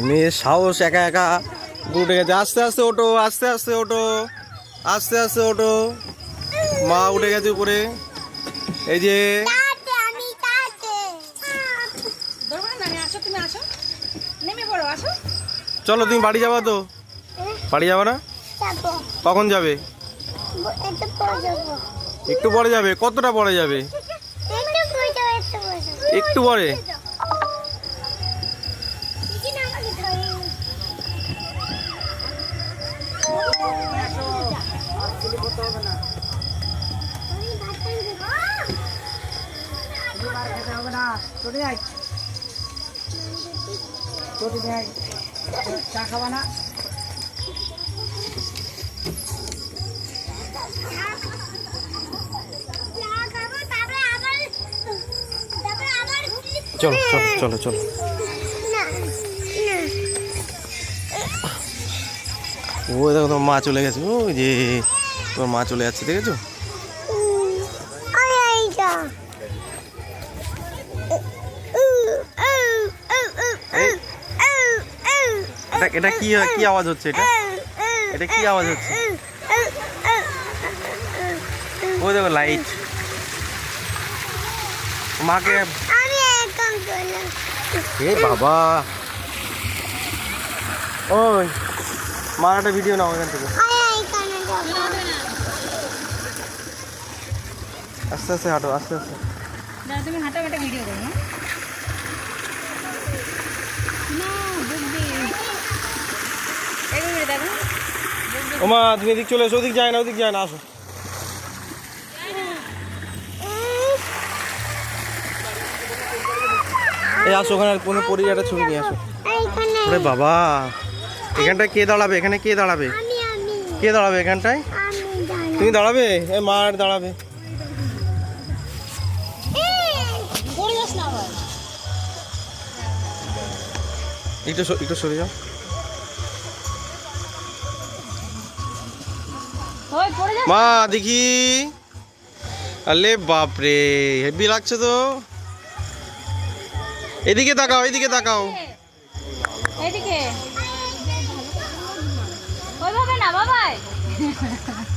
মেয়ের সাহস একা একা উঠে গেছে। আস্তে আস্তে ওটো আস্তে আস্তে ওটো আস্তে আস্তে ওটো মা উঠে গেছে উপরে। এই যে চলো তুমি বাড়ি যাবা তো? বাড়ি যাবে না? কখন যাবে? একটু পরে যাবে। কতটা পরে যাবে? একটু পড়ে যাব একটু পড়ে যাব। একটু পরে? চা খাবা না চলো চলো চলো চলো। ও, দেখো তোমার মা চলে গেছে। ও যে, তোমার মা চলে যাচ্ছে, দেখেছ? এটা কি কি আওয়াজ হচ্ছে এটা? এটা কি আওয়াজ হচ্ছে? ও, দেখো লাইট মাকে এ বাবা। ওই। মার একটা ভিডিও নাও এখান থেকে। আস্তে আস্তে হাঁটো আস্তে আস্তে। না তুমি হাঁটা হাঁটা ভিডিও করো হ্যাঁ? না না বুঝবি এগুলো দেখো ও মা তুমি এদিক চলে এসো ওদিক যায় না ওদিক যায় না আসো। এই আসো ওখানে কোনো পরিবারের ছবি নিয়ে আসো। আরে বাবা। এখানটায় কে দাঁড়াবে? এখানে কে দাঁড়াবে? কে দাঁড়াবে এখানটায়? তুমি দাঁড়াবে? এ দাঁড়াবে। যাস না আবার। একটু একটু সরে যাও। মা দেখি। আলে বাপরে হেভি লাগছে তো। এদিকে তাকাও এদিকে তাকাও। এদিকে। バイバイ。